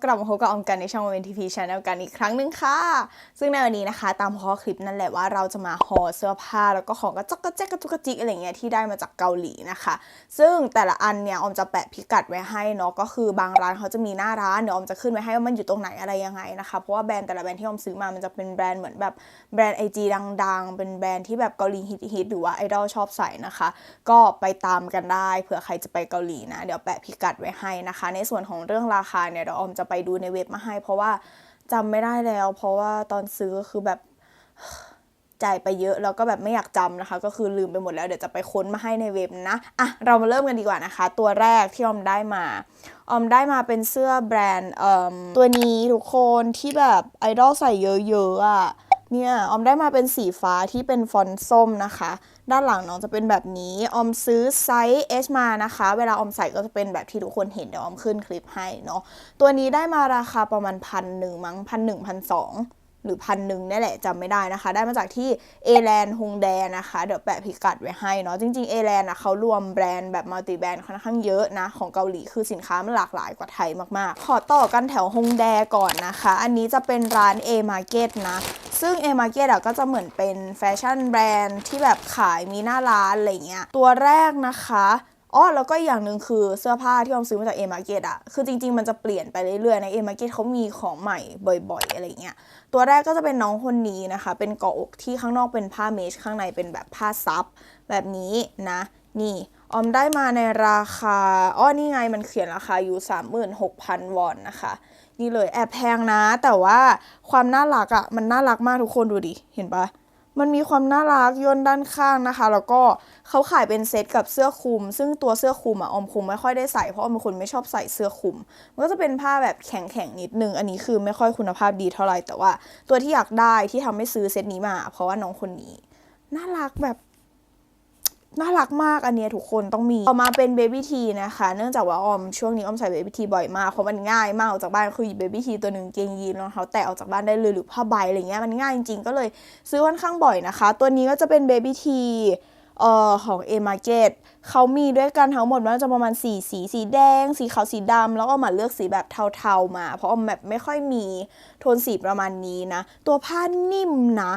ก็กลับมาพบกับออมกันในช่องวันทีพีชาแนลกันอีกครั้งหนึ่งค่ะ ซึ่งในวันนี้นะคะ ตามพอคลิปนั่นแหละว่าเราจะมาห่อเสื้อผ้าแล้วก็ของกระจกกระแจกกระจุกกระจิกอะไรเงี้ยที่ได้มาจากเกาหลีนะคะ ซึ่งแต่ละอันเนี่ยออมจะแปะพิกัดไว้ให้เนาะก็คือบางร้านเขาจะมีหน้าร้านเดี๋ยวออมจะขึ้นไว้ให้ว่ามันอยู่ตรงไหนอะไรยังไงนะคะเพราะว่าแบรนด์แต่ละแบรนด์ที่ออมซื้อมามันจะเป็นแบรนด์เหมือนแบบแบรนด์ไอจีดังๆ เป็นแบรนด์ที่แบบเกาหลีฮิตๆหรือว่าไอดอลชอบใส่นะคะ ก็ไปตามกันได้เผื่อใครจะไปเกาหลีนะเดี๋ยวแปะพิกัดไว้ให้นะคะ ในส่วนของเรื่องราคาเนี่ยเดี๋ยวออมจะไปดูในเว็บมาให้ เพราะว่าจำไม่ได้แล้ว เพราะว่าตอนซื้อก็คือแบบจ่ายไปเยอะแล้วก็แบบไม่อยากจำนะคะ ก็คือลืมไปหมดแล้วเดี๋ยวจะไปค้นมาให้ในเว็บนะอะเรามาเริ่มกันดีกว่านะคะ ตัวแรกที่ออมได้มาออมได้มาเป็นเสื้อแบรนด์ตัวนี้ทุกคนที่แบบไอดอลใส่เยอะๆอะ เนี่ยออมได้มาเป็นสีฟ้าที่เป็นฟอนต์ส้มนะคะ ด้านหลังน้องจะเป็นแบบนี้ ออมซื้อไซส์ S มานะคะ เวลาออมใส่ก็จะเป็นแบบที่ทุกคนเห็นเดี๋ยวออมขึ้นคลิปให้เนาะตัวนี้ได้มาราคาประมาณพันหนึ่งมั้งพันหนึ่งพันสอง หรือพันหนึ่งนี่แหละจำไม่ได้นะคะ ได้มาจากที่เอแลนด์ฮงแดนะคะ เดี๋ยวแปะพิกัดไว้ให้เนาะจริงๆเอแลนด์นะเขารวมแบรนด์แบบมัลติแบรนด์ค่อนข้างเยอะนะ ของเกาหลีคือสินค้ามันหลากหลายกว่าไทยมากๆ ขอต่อกันแถวฮงแดก่อนนะคะ อันนี้จะเป็นร้าน A Market นะ ซึ่ง A Market อะก็จะเหมือนเป็นแฟชั่นแบรนด์ที่แบบขายมีหน้าร้านอะไรเงี้ยตัวแรกนะคะ อ๋อแล้วก็อย่างหนึ่งคือเสื้อผ้าที่ออมซื้อมาจาก A Market อะคือจริง ๆ มันจะเปลี่ยนไปเรื่อยๆ ใน A Market เขามีของใหม่บ่อย ๆ อะไรเงี้ย ตัวแรกก็จะเป็นน้องคนนี้นะคะ เป็นเกาะอกที่ข้างนอกเป็นผ้าเมชข้างในเป็นแบบผ้าซับแบบนี้นะ นี่ออมได้มาในราคา อ้อ นี่ไงมันเขียนราคาอยู่ 36,000 วอนนะคะ นี่เลยแอบแพงนะ แต่ว่าความน่ารักอะมันน่ารักมากทุกคนดูดิ เห็นปะ มันมีความน่ารักย่นด้านข้างนะคะ แล้วก็เขาขายเป็นเซตกับเสื้อคลุม ซึ่งตัวเสื้อคลุมอะออมคุณไม่ค่อยได้ใส่เพราะออมเป็นคนไม่ชอบใส่เสื้อคลุมมันก็จะเป็นผ้าแบบแข็งๆนิดนึง อันนี้คือไม่ค่อยคุณภาพดีเท่าไหร่แต่ว่า ตัวที่อยากได้ที่ทำให้ซื้อเซตนี้มา เพราะว่าน้องคนนี้ น่ารักแบบ น่ารักมากอันเนี้ยทุกคนต้องมีต่อมาเป็นเบบี้ทีนะคะ เนื่องจากว่าออมช่วงนี้ออมใส่เบบี้ทีบ่อยมากเพราะมันง่ายมากออกจากบ้านคือหยิบเบบี้ทีตัวหนึ่งเกงยีนรองเท้าแตะออกจากบ้านได้เลยหรือผ้าใบอะไรเงี้ยมันง่ายจริงๆก็เลยซื้อค่อนข้างบ่อยนะคะ ตัวนี้ก็จะเป็นเบบี้ทีเอ่อของ A Market เขามีด้วยกันทั้งหมดว่าจะประมาณสีสีสีแดง สีขาวสีดำแล้วก็มาเลือกสีแบบเทาๆมา เพราะออมแบบไม่ค่อยมีโทนสีประมาณนี้นะ ตัวผ้านิ่มนะ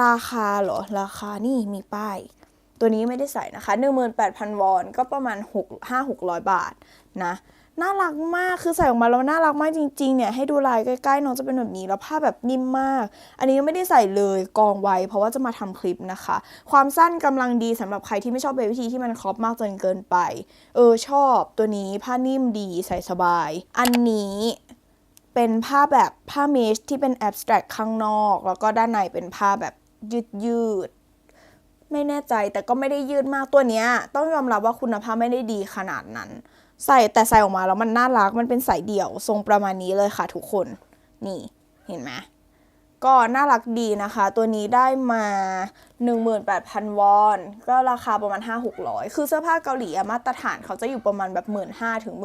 ราคาเหรอ ราคานี่มีป้าย ตัวนี้ไม่ได้ใส่นะคะ 18,000 วอนก็ประมาณ 6 5 600 บาทนะ น่ารักมาก คือใส่ออกมาแล้วน่ารักมากจริงๆเนี่ย ให้ดูลายใกล้ๆน้องจะเป็นแบบนี้ แล้วผ้าแบบนิ่มมาก อันนี้ไม่ได้ใส่เลยกองไว้ เพราะว่าจะมาทำคลิปนะคะ ความสั้นกำลังดีสำหรับใครที่ไม่ชอบเบบี้ทีที่มันครอปมากจนเกินไป เออชอบตัวนี้ผ้านิ่มดีใส่สบาย อันนี้เป็นผ้าแบบผ้าเมชที่เป็นแอบสแตรกข้างนอก แล้วก็ด้านในเป็นผ้าแบบยืดยืด ไม่แน่ใจแต่ก็ไม่ได้ยืดมากตัวเนี้ย ต้องยอมรับว่าคุณภาพไม่ได้ดีขนาดนั้น ใส่แต่ใส่ออกมาแล้วมันน่ารักมันเป็นสายเดี่ยวทรงประมาณนี้เลยค่ะทุกคน นี่เห็นไหม ก็น่ารักดีนะคะ ตัวนี้ได้มา 18,000 วอน ก็ราคาประมาณ 5-600 คือเสื้อผ้าเกาหลีมาตรฐานเขาจะอยู่ประมาณแบบ15,000ถึง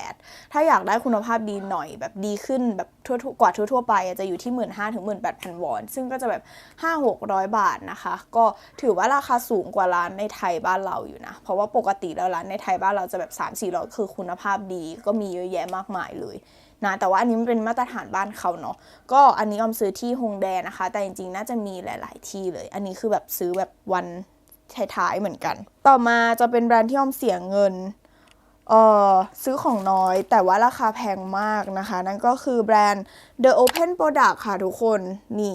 18,000 ถ้าอยากได้คุณภาพดีหน่อยแบบดีขึ้นแบบทั่วกว่าทั่วๆไปจะอยู่ที่ 15,000ถึง18,000 วอน ซึ่งก็จะแบบ 5-600 บาทนะคะ ก็ถือว่าราคาสูงกว่าร้านในไทยบ้านเราอยู่นะ เพราะว่าปกติแล้วร้านในไทยบ้านเราจะแบบ 3-400 คือคุณภาพดีก็มีเยอะแยะมากมายเลย นะแต่ว่าอันนี้มันเป็นมาตรฐานบ้านเขาเนาะก็อันนี้ออมซื้อที่ฮงแดนะคะ แต่จริงๆ น่าจะมีหลาย ๆ ที่เลย อันนี้คือแบบซื้อแบบวันท้ายๆเหมือนกัน ต่อมาจะเป็นแบรนด์ที่ออมเสียเงินเอ่อซื้อของน้อยแต่ว่าราคาแพงมากนะคะ นั่นก็คือแบรนด์ The Open Product ค่ะทุกคนนี่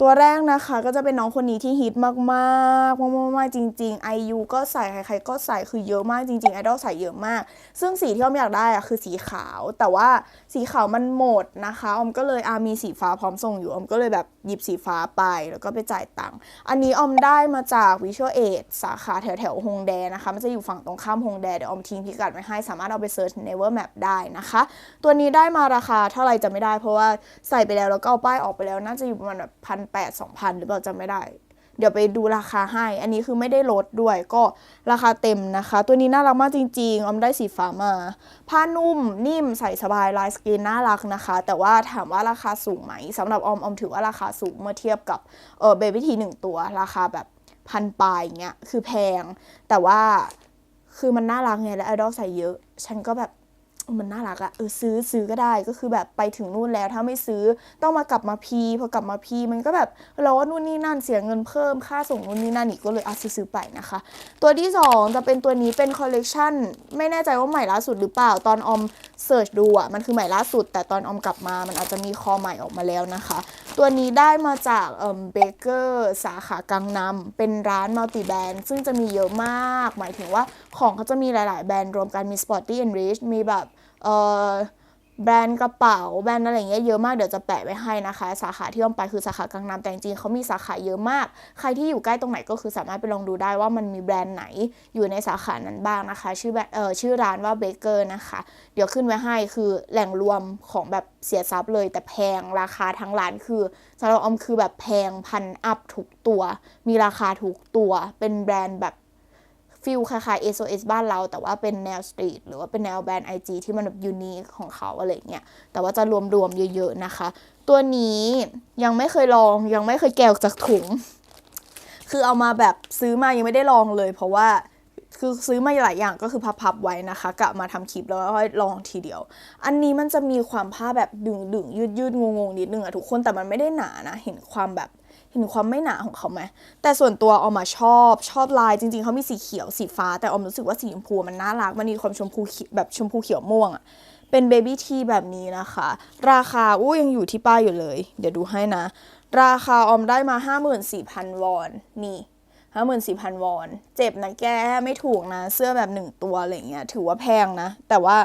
ตัวแรกนะคะก็จะเป็นน้องคนนี้ที่ฮิตมากๆมากๆมากจริงๆ IU ก็ใส่ใครๆก็ใส่คือเยอะมากจริงๆไอดอลใส่เยอะมาก ซึ่งสีที่ออมอยากได้อะคือสีขาว แต่ว่าสีขาวมันหมดนะคะออมก็เลยอามีสีฟ้าพร้อมส่งอยู่ออมก็เลยแบบหยิบสีฟ้าไปแล้วก็ไปจ่ายตังค์อันนี้ออมได้มาจาก Visual Aid สาขาแถวแถวๆฮงแดนะคะมันจะอยู่ฝั่งตรงข้ามฮงแดเดี๋ยวออมทิ้งพิกัดไว้ให้สามารถเอาไปเซิร์ช Never Map ได้นะคะ ตัวนี้ได้มาราคาเท่าไหร่จะไม่ได้ เพราะว่าใส่ไปแล้วแล้วก็เอาป้ายออกไปแล้วน่าจะอยู่ประมาณแบบพันแปดสองพันหรือเปล่าจำไม่ได้ เดี๋ยวไปดูราคาให้ อันนี้คือไม่ได้ลดด้วยก็ราคาเต็มนะคะ ตัวนี้น่ารักมากจริงๆ ออมได้สีฟ้ามา ผ้านุ่มนิ่มใส่สบายลายสกรีนน่ารักนะคะ แต่ว่าถามว่าราคาสูงไหมสำหรับออมออมถือว่าราคาสูงเมื่อเทียบกับเออเบบี้ทีหนึ่งตัว ราคาแบบพันปลายเงี้ยคือแพง แต่ว่าคือมันน่ารักไงและไอดอลใส่เยอะ ฉันก็แบบ มันน่ารักอะเออซื้อซื้อก็ได้ก็คือแบบไปถึงนู่นแล้วถ้าไม่ซื้อต้องมากลับมาพีพอกลับมาพีมันก็แบบเราว่านู่นนี่นั่นเสียเงินเพิ่มค่าส่งนู่นนี่นั่นอีกก็เลยเอาซื้อๆไปนะคะ ตัวที่สองจะเป็นตัวนี้เป็นคอลเลกชันไม่แน่ใจว่าใหม่ล่าสุดหรือเปล่าตอนออมเสิร์ชดูอะมันคือใหม่ล่าสุด แต่ตอนออมกลับมา มันอาจจะมีคอใหม่ออกมาแล้วนะคะ ตัวนี้ได้มาจากเอ่อเบเกอร์สาขากังนำเป็นร้านมัลติแบรนด์ซึ่งจะมีเยอะมาก หมายถึงว่าของเขาจะมีหลาย ๆ แบรนด์รวมกันมี Sporty and Rich มีแบบ แบรนด์กระเป๋าแบรนด์อะไรเงี้ยเยอะมากเดี๋ยวจะแปะไว้ให้นะคะ สาขาที่อ้อมไปคือสาขากังนำแต่จริงๆเขามีสาขาเยอะมาก ใครที่อยู่ใกล้ตรงไหนก็คือสามารถไปลองดูได้ว่ามันมีแบรนด์ไหนอยู่ในสาขานั้นบ้างนะคะ ชื่อแบรนด์เออชื่อร้านว่าเบเกอร์นะคะ เดี๋ยวขึ้นไว้ให้คือแหล่งรวมของแบบเสียทรัพย์เลย แต่แพงราคาทั้งร้านคือสำหรับออมคือแบบแพงพันอัพทุกตัว มีราคาทุกตัวเป็นแบรนด์แบบ ฟิลคล้ายๆ SOS บ้านเรา แต่ว่าเป็นแนวสตรีทหรือว่าเป็นแนวแบรนด์ IG ที่มันแบบยูนิคของเขาอะไรเงี้ยแต่ว่าจะรวมๆเยอะๆนะคะ ตัวนี้ยังไม่เคยลองยังไม่เคยแกะออกจากถุง คือเอามาแบบซื้อมายังไม่ได้ลองเลย เพราะว่าคือซื้อมาหลายอย่างก็คือพับๆไว้นะคะกะมาทำคลิปแล้วก็ลองทีเดียว อันนี้มันจะมีความผ้าแบบดึงดึงยืดยืดๆงงๆนิดนึงอะทุกคนแต่มันไม่ได้หนานะ เห็นความแบบ เห็นความไม่หนาของเขาไหมแต่ส่วนตัวออมมาชอบชอบลายจริง ๆเขามีสีเขียวสีฟ้า แต่ออมรู้สึกว่าสีชมพูมันน่ารักมันมีความชมพูแบบชมพูเขียวม่วงอะเป็นเบบี้ทีแบบนี้นะคะ ราคาอู้ยังอยู่ที่ป้ายอยู่เลย เดี๋ยวดูให้นะ ราคาออมได้มา 54,000 วอนนี่54,000วอน เจ็บนะแกไม่ถูกนะ เสื้อแบบหนึ่งตัวอะไรเงี้ยถือว่าแพงนะ แต่ว่า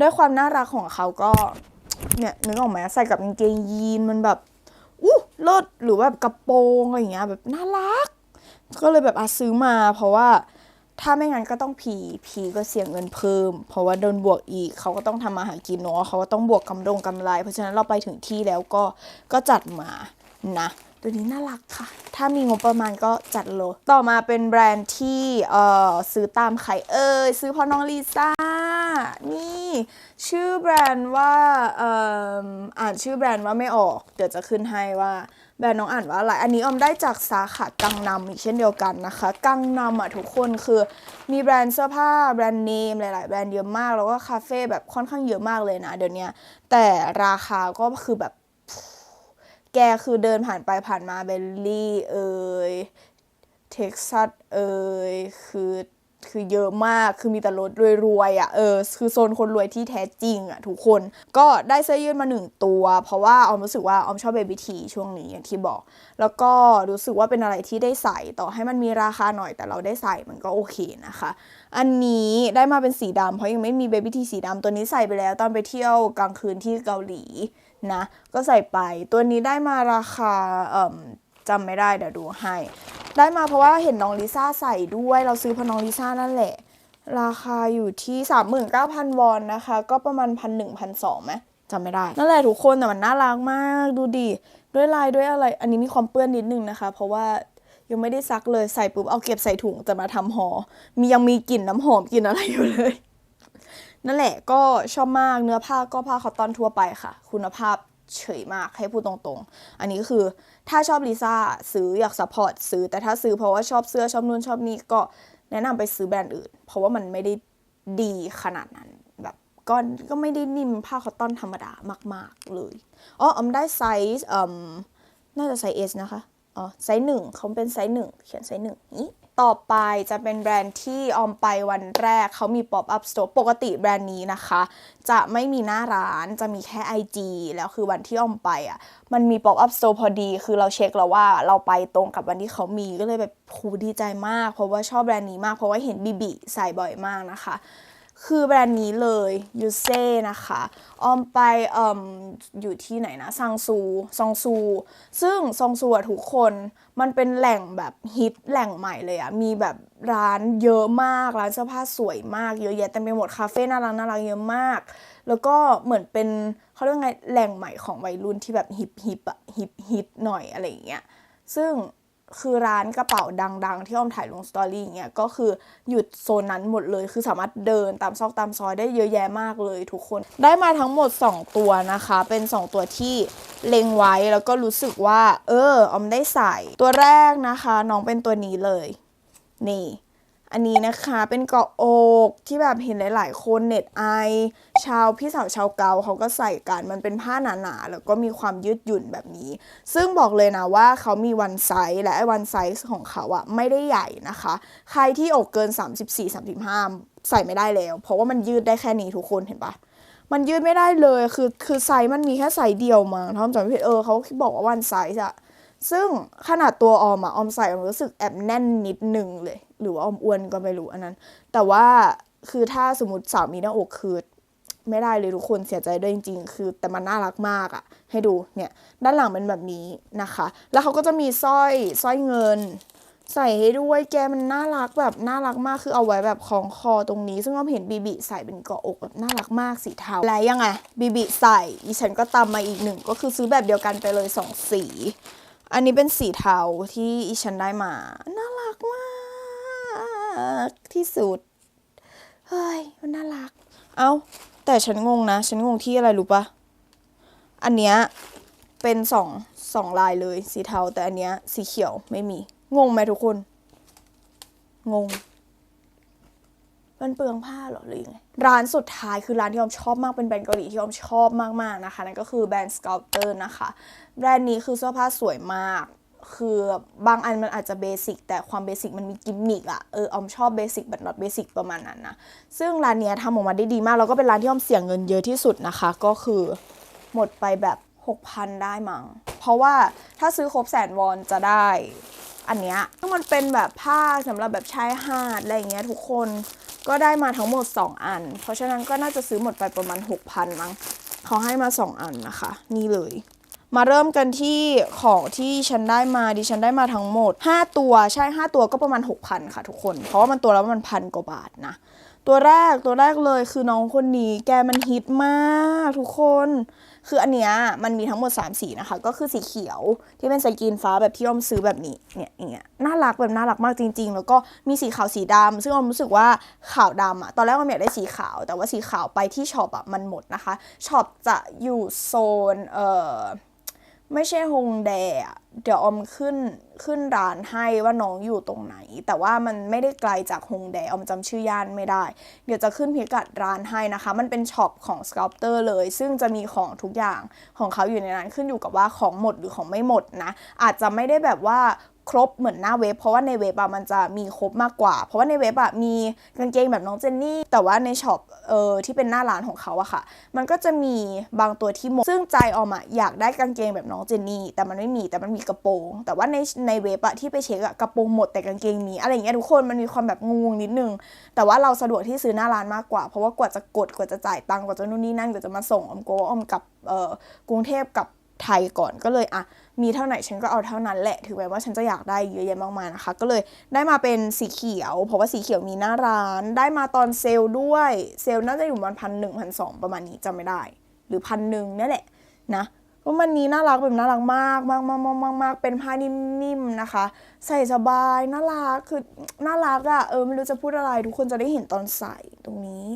ด้วยความน่ารักของเขาก็ เนี่ยนึกออกไหมใส่กับกางเกงยีนมันแบบ เลิศหรือแบบกระโปรงอะไรอย่างเงี้ยแบบน่ารัก ก็เลยแบบอาซื้อมาเพราะว่าถ้าไม่งั้นก็ต้องผีผีก็เสียเงินเพิ่ม เพราะว่าโดนบวกอีกเขาก็ต้องทำมาหากินเนาะเขาก็ต้องบวกกำดงกำไร เพราะฉะนั้นเราไปถึงที่แล้วก็ก็จัดมานะ ตัวนี้น่ารักค่ะ ถ้ามีงบประมาณก็จัดเลยต่อมาเป็นแบรนด์ที่เอ่อซื้อตามใครเอ่ยซื้อเพราะน้องลิซ่า นี่ ชื่อแบรนด์ว่าเอ่ออ่านชื่อแบรนด์ว่าไม่ออก เดี๋ยวจะขึ้นให้ว่าแบรนด์น้องอ่านว่าอะไร อันนี้ออมได้จากสาขากังนำอีกเช่นเดียวกันนะคะ กังนำอะทุกคนคือมีแบรนด์เสื้อผ้า แบรนด์เนมหลาย ๆ แบรนด์เยอะมาก แล้วก็คาเฟ่แบบค่อนข้างเยอะมากเลยนะเดี๋ยวนี้แต่ราคาก็คือแบบ แกคือเดินผ่านไปผ่านมาเบลลี่เอยเท็กซัสเอยคือ คือเยอะมากคือมีแต่รถรวยๆอะเออคือโซนคนรวยที่แท้จริงอะทุกคนก็ได้เสื้อยืดมาหนึ่งตัว เพราะว่าออมรู้สึกว่าออมชอบเบบี้ทีช่วงนี้อย่างที่บอก แล้วก็รู้สึกว่าเป็นอะไรที่ได้ใส่ต่อให้มันมีราคาหน่อยแต่เราได้ใส่มันก็โอเคนะคะ อันนี้ได้มาเป็นสีดำเพราะยังไม่มีเบบี้ทีสีดำตัวนี้ใส่ไปแล้วตอนไปเที่ยวกลางคืนที่เกาหลีนะก็ใส่ไปตัวนี้ได้มาราคาเอ่ม จำไม่ได้เดี๋ยวดูให้ ได้มาเพราะว่าเห็นน้องลิซ่าใส่ด้วยเราซื้อเพราะน้องลิซ่านั่นแหละ ราคาอยู่ที่ 39,000 วอนนะคะ ก็ประมาณพันหนึ่งพันสองไหมจำไม่ได้ นั่นแหละทุกคนแต่มันน่ารักมากดูดิด้วยลายด้วยอะไร อันนี้มีความเปื้อนนิดนึงนะคะ เพราะว่ายังไม่ได้ซักเลยใส่ปุ๊บเอาเก็บใส่ถุงจะมาทำหอมียังมีกลิ่นน้ำหอมกลิ่นอะไรอยู่เลย นั่นแหละก็ชอบมากเนื้อผ้าก็ผ้าคอตตอนทั่วไปค่ะ คุณภาพเฉยมากให้พูดตรงๆ อันนี้ก็คือ ถ้าชอบลิซ่าซื้ออยากสปอร์ตซื้อ แต่ถ้าซื้อเพราะว่าชอบเสื้อชอบนู่นชอบนี่ก็แนะนำไปซื้อแบรนด์อื่น เพราะว่ามันไม่ได้ดีขนาดนั้นแบบก็ก็ไม่ได้นิ่มผ้าคอตตอนธรรมดามาก ๆ เลยอ๋ออมได้ไซส์อมน่าจะไซส์เอสนะคะอ๋อไซส์หนึ่งเขาเป็นไซส์หนึ่งเขียนไซส์หนึ่งนี้ ต่อไปจะเป็นแบรนด์ที่ออมไปวันแรกเขามี Pop Up Store ปกติแบรนด์นี้นะคะ จะไม่มีหน้าร้านจะมีแค่ IG แล้วคือวันที่ออมไปอะมันมี Pop Up Store พอดี คือเราเช็คแล้วว่าเราไปตรงกับวันที่เขามีก็เลยแบบคูดีใจมาก เพราะว่าชอบแบรนด์นี้มากเพราะว่าเห็นบีบีใส่บ่อยมากนะคะ คือแบรนด์นี้เลยยูเซ่นะคะออมไปอมอยู่ที่ไหนนะซังซูซองซู ซึ่งซองซูอะทุกคนมันเป็นแหล่งแบบฮิตแหล่งใหม่เลยอะมีแบบร้านเยอะมาก ร้านเสื้อผ้าสวยมากเยอะแยะเต็มไปหมดคาเฟ่น่ารักน่ารักเยอะมาก แล้วก็เหมือนเป็นเขาเรียกว่าไงแหล่งใหม่ของวัยรุ่นที่แบบฮิปฮิปอะฮิปฮิตหน่อยอะไรอย่างเงี้ยซึ่ง คือร้านกระเป๋าดัง ๆ ที่อ้อมถ่ายลงสตอรี่อย่างเงี้ยก็คือหยุดโซนนั้นหมดเลย คือสามารถเดินตามซอกตามซอยได้เยอะแยะมากเลยทุกคน ได้มาทั้งหมด 2 ตัวนะคะ เป็น 2 ตัวที่เล็งไว้แล้วก็รู้สึกว่า เออออมได้ใส่ตัวแรกนะคะ น้องเป็นตัวนี้เลย นี่ อันนี้นะคะเป็นเกาะอกที่แบบเห็นหลาย ๆ คนเน็ตไอ ชาวพี่สาวชาวเกาเขาก็ใส่กันมันเป็นผ้าหนาๆแล้วก็มีความยืดหยุ่นแบบนี้ ซึ่งบอกเลยนะว่าเขามีวันไซส์และวันไซส์ของเขาอะไม่ได้ใหญ่นะคะ ใครที่อกเกิน 34-35 ใส่ไม่ได้แล้ว เพราะว่ามันยืดได้แค่นี้ทุกคนเห็นปะมันยืดไม่ได้เลยคือคือไซส์มันมีแค่ไซส์เดียวมาถ้าอมจำไม่ผิดเออเขาบอกว่าวันไซส์อะ ซึ่งขนาดตัวออมอะออมใส่ออมรู้สึกแอบแน่นนิดนึงเลย หรือว่าออมอ้วนก็ไม่รู้อันนั้น แต่ว่าคือถ้าสมมติสาวมีหน้าอกคือไม่ได้เลยทุกคนเสียใจด้วยจริง ๆ คือแต่มันน่ารักมากอะให้ดูเนี่ย ด้านหลังเป็นแบบนี้นะคะ แล้วเขาก็จะมีสร้อยสร้อยเงิน ใส่ให้ด้วยแกมันน่ารักแบบน่ารักมากคือเอาไว้แบบคล้องคอตรงนี้ ซึ่งเราเห็นบีบีใส่เป็นเกาะอกแบบน่ารักมากสีเทาและยังไงบีบีใส่อีฉันก็ตามมาอีกหนึ่งก็คือซื้อแบบเดียวกันไปเลยสองสี อันนี้เป็นสีเทาที่อีฉันได้มา น่ารักมาก ที่สุด เฮ้ย มันน่ารัก เอาแต่ฉันงงนะ ฉันงงที่อะไรรู้ปะอันเนี้ยเป็นสองสองลายเลย สีเทาแต่อันเนี้ยสีเขียวไม่มี งงไหมทุกคน งง มันเปลืองผ้าหรอหรือยังไงร้านสุดท้ายคือร้านที่ออมชอบมากเป็นแบรนด์เกาหลีที่ออมชอบมากๆนะคะนั่นก็คือแบรนด์ Sculptor นะคะ แบรนด์นี้คือเสื้อผ้าสวยมาก คือบางอันมันอาจจะเบสิกแต่ความเบสิกมันมีกิมมิกอะเออออมชอบเบสิกแบบ not เบสิกประมาณนั้นนะซึ่งร้านเนี้ยทำออกมาได้ดีมากแล้วก็เป็นร้านที่ออมเสียงเงินเยอะที่สุดนะคะ ก็คือหมดไปแบบ6,000 ได้มั้งเพราะว่าถ้าซื้อครบแสนวอนจะได้ อันเนี้ยซึ่งมันเป็นแบบผ้าสำหรับแบบชายหาดอะไรอย่างเงี้ยทุกคนก็ได้มาทั้งหมด 2 อัน เพราะฉะนั้นก็น่าจะซื้อหมดไปประมาณ 6,000 มั้งเขาให้มา 2 อันนะคะ นี่เลย มาเริ่มกันที่ของที่ฉันได้มาดิฉันได้มาทั้งหมด 5 ตัวใช่ 5 ตัวก็ประมาณ 6,000 ค่ะทุกคน เพราะว่ามันตัวและประมันพันกว่าบาทนะ ตัวแรกตัวแรกเลยคือน้องคนนี้แกมันฮิตมากทุกคน คืออันเนี้ยมันมีทั้งหมด 3 สีนะคะ ก็คือสีเขียวที่เป็นสกินฟ้าแบบที่ออมซื้อแบบนี้เนี่ยอย่างเงี้ยน่ารักแบบน่ารักมากจริง ๆ แล้วก็มีสีขาวสีดำซึ่งออมรู้สึกว่าขาวดำอะตอนแรกออมอยากได้สีขาว แต่ว่าสีขาวไปที่ช็อปอะมันหมดนะคะช็อปจะอยู่โซนเอ่อ ไม่ใช่ฮงแดอะเดี๋ยวอมขึ้นขึ้นร้านให้ว่าน้องอยู่ตรงไหน แต่ว่ามันไม่ได้ไกลจากฮงแดออมจำชื่อย่านไม่ได้ เดี๋ยวจะขึ้นพิกัดร้านให้นะคะ มันเป็นช็อปของ Sculptor เลย ซึ่งจะมีของทุกอย่างของเขาอยู่ในนั้นขึ้นอยู่กับว่าของหมดหรือของไม่หมดนะ อาจจะไม่ได้แบบว่า ครบเหมือนหน้าเว็บ เพราะว่าในเว็บอะมันจะมีครบมากกว่า เพราะว่าในเว็บอะมีกางเกงแบบน้องเจนนี่ แต่ว่าในช็อปเออที่เป็นหน้าร้านของเขาอะค่ะ มันก็จะมีบางตัวที่หมดซึ่งใจออมอะอยากได้กางเกงแบบน้องเจนนี่ แต่มันไม่มีแต่มันมีกระโปรง แต่ว่าในในเว็บอะที่ไปเช็คอะกระโปรงหมดแต่กางเกงมีอะไรอย่างเงี้ยทุกคนมันมีความแบบงงๆนิดนึง แต่ว่าเราสะดวกที่ซื้อหน้าร้านมากกว่า เพราะว่ากว่าจะกดกว่าจะจ่ายตังค์กว่าจะนู่นนี่นั่นกว่าจะมาส่งออมกลัวว่าออมกับเอ่อกรุงเทพกับไทยก่อนก็เลยอะ มีเท่าไหร่ฉันก็เอาเท่านั้นแหละถึงแม้ว่าฉันจะอยากได้เยอะแยะมากมายนะคะ ก็เลยได้มาเป็นสีเขียว เพราะว่าสีเขียวมีหน้าร้าน ได้มาตอนเซลล์ด้วยเซลล์น่าจะอยู่ประมาณพันหนึ่งพันสองประมาณนี้จำไม่ได้ หรือพันหนึ่งนี่แหละนะว่ามันนี้น่ารักแบบน่ารักมากมากมากมากมากมากเป็นผ้านิ่มๆนะคะ ใส่สบายน่ารักคือน่ารักอะ่ะเออไม่รู้จะพูดอะไร ทุกคนจะได้เห็นตอนใส่ตรงนี้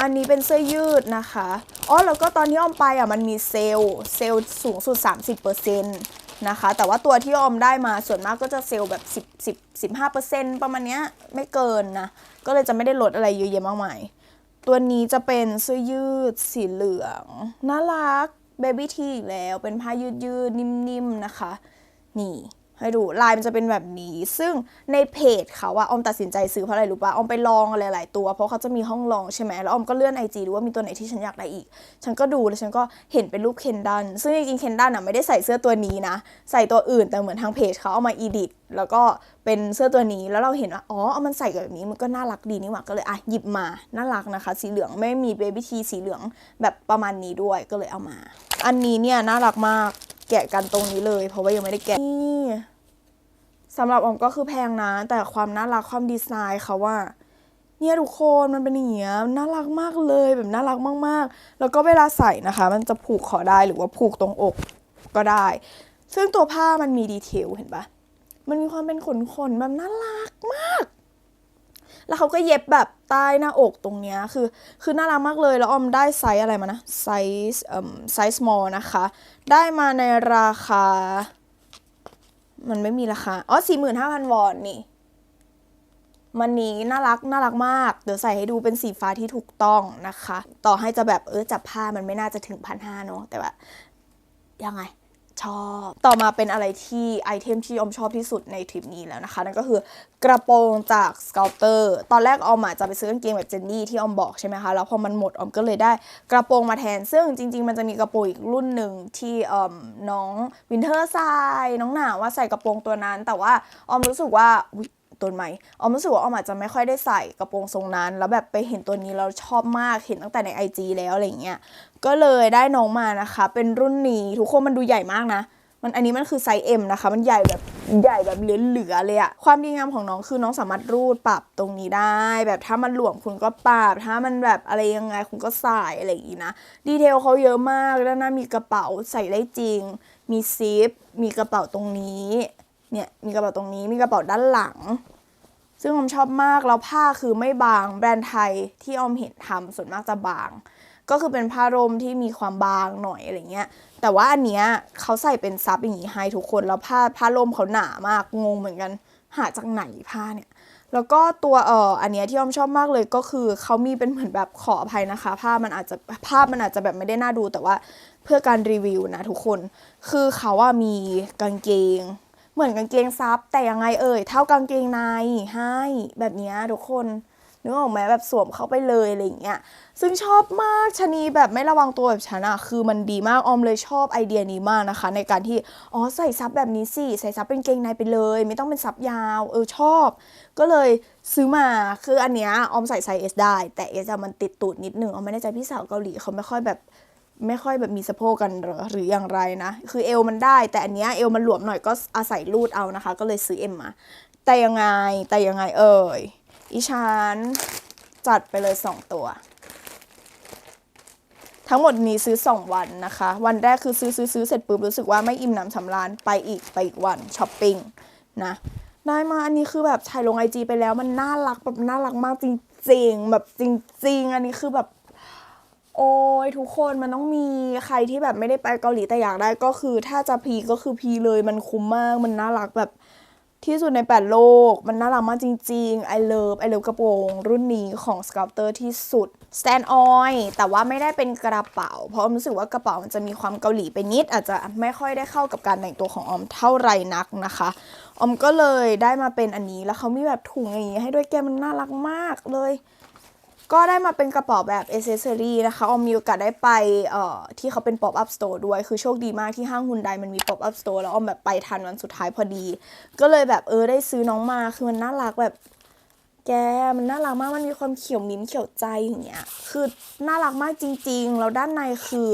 อันนี้เป็นเสื้อยืดนะคะอ๋อแล้วก็ตอนที่ออมไปอะมันมีเซลล์เซลล์สูงสุด 30% นะคะ แต่ว่าตัวที่ออมได้มาส่วนมากก็จะเซลล์แบบ10 10 15%ประมาณเนี้ยไม่เกินนะ ก็เลยจะไม่ได้ลดอะไรเยอะแยะมากมาย ตัวนี้จะเป็นเสื้อยืดสีเหลือง น่ารักเบบี้ทีอีกแล้วเป็นผ้ายืดยืดนิ่มๆนะคะ นี่ ให้ดูลายมันจะเป็นแบบนี้ ซึ่งในเพจเขาอะออมตัดสินใจซื้อเพราะอะไรรู้ปะออมไปลองอะไรหลายตัว เพราะเขาจะมีห้องลองใช่ไหมแล้วออมก็เลื่อนไอจีดูว่ามีตัวไหนที่ฉันอยากได้อีก ฉันก็ดูแล้วฉันก็เห็นเป็นรูปเคนดันซึ่งจริงๆเคนดันอะไม่ได้ใส่เสื้อตัวนี้นะ ใส่ตัวอื่นแต่เหมือนทางเพจเขาเอามาอีดิทแล้วก็เป็นเสื้อตัวนี้แล้วเราเห็นว่าอ๋อเอามันใส่แบบนี้มันก็น่ารักดีนี่หว่าก็เลยอะหยิบมาน่ารักนะคะ สีเหลืองไม่มีเบบี้ทีสีเหลืองแบบประมาณนี้ด้วยก็เลยเอามา อันนี้เนี่ยน่ารักมาก แกะกันตรงนี้เลย เพราะว่ายังไม่ได้แกะนี่สำหรับออมก็คือแพงนะ แต่ความน่ารักความดีไซน์เขาว่า เนี่ยทุกคนมันเป็นอย่างเงี้ยน่ารักมากเลยแบบน่ารักมากๆ แล้วก็เวลาใส่นะคะ มันจะผูกคอได้หรือว่าผูกตรงอกก็ได้ ซึ่งตัวผ้ามันมีดีเทลเห็นปะมันมีความเป็นขนๆแบบน่ารักมาก แล้วเขาก็เย็บแบบใต้หน้าอกตรงเนี้ยคือ คือน่ารักมากเลยแล้วออมได้ไซส์อะไรมานะไซส์เอ่อไซส์ small นะคะ ได้มาในราคา มันไม่มีราคาอ๋อ45,000วอนนี่มันนี้น่ารักน่ารักมาก เดี๋ยวใส่ให้ดูเป็นสีฟ้าที่ถูกต้องนะคะ ต่อให้จะแบบเออจับผ้ามันไม่น่าจะถึงพันห้าเนาะแต่ว่ายังไง ชอบ ต่อมาเป็นอะไรที่ไอเทมที่ออมชอบที่สุดในทริปนี้แล้วนะคะ นั่นก็คือกระโปรงจากส c ก l เตอร์ตอนแรกออมอาจจะไปซื้อกางเกงแบบเจนนี่ที่ออมบอกใช่ไหมคะ แล้วพอมันหมดออมก็เลยได้กระโปรงมาแทน ซึ่งจริง ๆ มันจะมีกระโปรงอีกรุ่นหนึ่งที่น้องวินเทอร์ใส่น้องหนาว่าใส่กระโปรงตัวนั้น แต่ว่าออมรู้สึกว่า ต้นไหมออมรู้สึกว่าออมอาจจะไม่ค่อยได้ใส่กระโปรงทรงนั้น แล้วแบบไปเห็นตัวนี้เราชอบมากเห็นตั้งแต่ใน IG แล้วอะไรเงี้ยก็เลยได้น้องมานะคะ เป็นรุ่นนี้ทุกคนมันดูใหญ่มากนะ มันอันนี้มันคือไซส์ M นะคะ มันใหญ่แบบใหญ่แบบเหลือๆเลยอะความดีงามของน้องคือน้องสามารถรูดปรับตรงนี้ได้ แบบถ้ามันหลวมคุณก็ปรับถ้ามันแบบอะไรยังไงคุณก็ใส่อะไรอย่างนี้นะดีเทลเขาเยอะมากด้านหน้ามีกระเป๋าใส่ได้จริง มีซิปมีกระเป๋าตรงนี้ เนี่ยมีกระเป๋าตรงนี้มีกระเป๋าด้านหลัง ซึ่งออมชอบมากแล้วผ้าคือไม่บางแบรนด์ไทยที่ออมเห็นทำส่วนมากจะบาง ก็คือเป็นผ้าร่มที่มีความบางหน่อยอะไรเงี้ย แต่ว่าอันเนี้ยเขาใส่เป็นซับอย่างนี้ให้ทุกคนแล้วผ้าผ้าร่มเขาหนามากงงเหมือนกัน หาจากไหนผ้าเนี่ยแล้วก็ตัวเอ่ออันเนี้ยที่ออมชอบมากเลยก็คือเขามีเป็นเหมือนแบบขออภัยนะคะ ภาพมันอาจจะภาพมันอาจจะแบบไม่ได้น่าดูแต่ว่าเพื่อการรีวิวนะทุกคน คือเขาว่ามีกางเกง เหมือนกางเกงซับแต่ยังไงเอ่ย เท่ากางเกงในให้แบบนี้ทุกคนนึกออกไหมแบบสวมเข้าไปเลยอะไรอย่างเงี้ยซึ่งชอบมากชะนีแบบไม่ระวังตัวแบบฉันอะคือมันดีมากออมเลยชอบไอเดียนี้มากนะคะ ในการที่อ๋อใส่ซับแบบนี้สิใส่ซับเป็นเกงในไปเลย ไม่ต้องเป็นซับยาวเออชอบ ก็เลยซื้อมาคืออันเนี้ยออมใส่ไซส์ S ได้ แต่ S อะมันติดตูดนิดนึงออมไม่แน่ใจพี่สาวเกาหลีเขาไม่ค่อยแบบ ไม่ค่อยแบบมีสะโพกกันหรอหรืออย่างไรนะ คือเอวมันได้ แต่อันเนี้ยเอวมันหลวมหน่อยก็อาศัยรูดเอานะคะ ก็เลยซื้อเอ็มมา แต่ยังไงแต่ยังไงเอ่ยอีชานจัดไปเลย 2 ตัว ทั้งหมดนี้ซื้อ 2 วันนะคะ วันแรกคือซื้อซื้อซื้อเสร็จปุ๊บรู้สึกว่าไม่อิ่มหนำสำราญไปอีกไปอีกวันช้อปปิ้งนะได้มาอันนี้คือแบบถ่ายลงไอจีไปแล้วมันน่ารักแบบน่ารักมากจริงๆ แบบจริง ๆ อันนี้คือแบบ โอ้ยทุกคนมันต้องมีใครที่แบบไม่ได้ไปเกาหลีแต่อยากได้ก็คือ ถ้าจะพีก็คือพีเลยมันคุ้มมากมันน่ารักแบบที่สุดในแปดโลก มันน่ารักมากจริงๆ I love I love กระโปรงรุ่นนี้ของ Sculptor ที่สุด Stand on แต่ว่าไม่ได้เป็นกระเป๋า เพราะอมรู้สึกว่ากระเป๋ามันจะมีความเกาหลีไปนิด อาจจะไม่ค่อยได้เข้ากับการแต่งตัวของออมเท่าไรนักนะคะ ออมก็เลยได้มาเป็นอันนี้แล้วเขามีแบบถุงอย่างนี้ให้ด้วยแกมันน่ารักมากเลย ก็ได้มาเป็นกระเป๋าแบบเอเซอรี่นะคะออมมีโอกาสได้ไปเอ่อที่เขาเป็น pop up store ด้วย คือโชคดีมากที่ห้างฮุนไดมันมี pop up store แล้วออมแบบไปทันวันสุดท้ายพอดี ก็เลยแบบเออได้ซื้อน้องมาคือมันน่ารักแบบ แกมันน่ารักมากมันมีความเขียวมิ้นเขียวใจอย่างเงี้ย คือน่ารักมากจริง ๆ แล้วด้านในคือ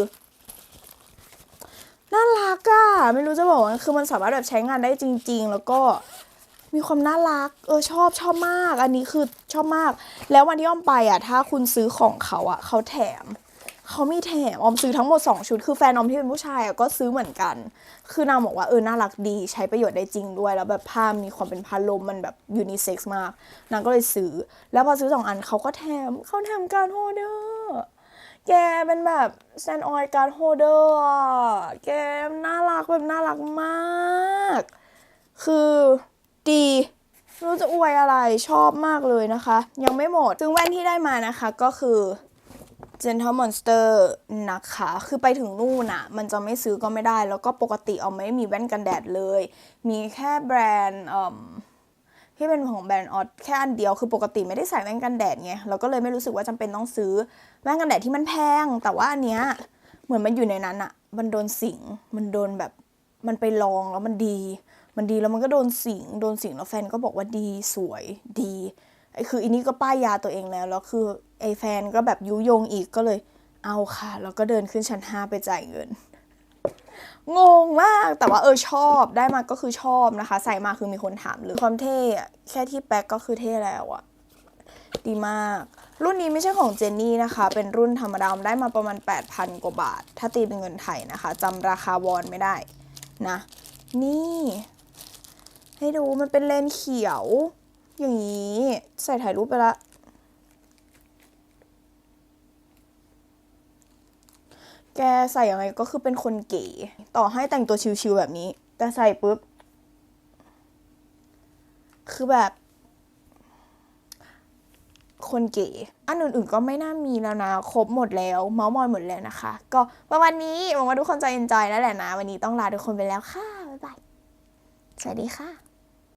น่ารักอะไม่รู้จะบอกว่าคือมันสามารถแบบใช้งานได้จริง ๆ แล้วก็ มีความน่ารัก เออชอบชอบมาก อันนี้คือชอบมาก แล้ววันที่อ้อมไปอะ ถ้าคุณซื้อของเขาอะเขาแถมเขามีแถมออมซื้อทั้งหมด 2 ชุด คือแฟนออมที่เป็นผู้ชายอะก็ซื้อเหมือนกัน คือนางบอกว่าเออน่ารักดี ใช้ประโยชน์ได้จริงด้วย แล้วแบบผ้ามีความเป็นผ้าลมมันแบบยูนิเซ็กซ์มาก นางก็เลยซื้อ แล้วพอซื้อสองอันเขาก็แถมเขาแถมการโฮเดอร์แกเป็นแบบแซนออยการโฮเดอร์แกน่ารักแบบน่ารักมาก คือ ดีไม่รู้จะอวยอะไรชอบมากเลยนะคะ ยังไม่หมด ซึ่งแว่นที่ได้มานะคะก็คือ Gentle Monster นะคะ คือไปถึงนู่นน่ะมันจะไม่ซื้อก็ไม่ได้ แล้วก็ปกติเอาไม่มีแว่นกันแดดเลย มีแค่แบรนด์ที่เป็นของแบรนด์ออดแค่อันเดียวคือปกติไม่ได้ใส่แว่นกันแดดไงเราก็เลยไม่รู้สึกว่าจำเป็นต้องซื้อแว่นกันแดดที่มันแพง แต่ว่าอันเนี้ยเหมือนมันอยู่ในนั้นอะมันโดนสิงมันโดนแบบมันไปลองแล้วมันดี มันดีแล้วมันก็โดนสิงโดนสิงแล้วแฟนก็บอกว่าดีสวยดีไอ้คืออันนี้ก็ป้ายยาตัวเองแล้วแล้วคือไอ้แฟนก็แบบยุยงอีกก็เลยเอาค่ะ แล้วก็เดินขึ้นชั้นห้าไปจ่ายเงิน งงมาก แต่ว่าเออชอบได้มาก็คือชอบนะคะ ใส่มาคือมีคนถามเลยความเท่แค่ที่แป๊กก็คือเท่แล้วอะดีมาก รุ่นนี้ไม่ใช่ของเจนนี่นะคะ เป็นรุ่นธรรมดาได้มาประมาณ 8,000 กว่าบาท ถ้าตีเป็นเงินไทยนะคะจำราคาวอนไม่ได้นะ นี่ ให้ดูมันเป็นเลนเขียว อย่างนี้ ใส่ถ่ายรูปไปละแกใส่ยังไงก็คือเป็นคนเก๋ต่อให้แต่งตัวชิวๆแบบนี้ แต่ใส่ปุ๊บ คือแบบ คนเก๋อันอื่นๆก็ไม่น่ามีแล้วนะ ครบหมดแล้ว เมาส์มอยหมดแล้วนะคะ ก็ประมาณนี้หวังว่าทุกคนจะเอนจอยแล้วแหละนะ วันนี้ต้องลาทุกคนไปแล้วค่ะ บ๊ายบาย สวัสดีค่ะ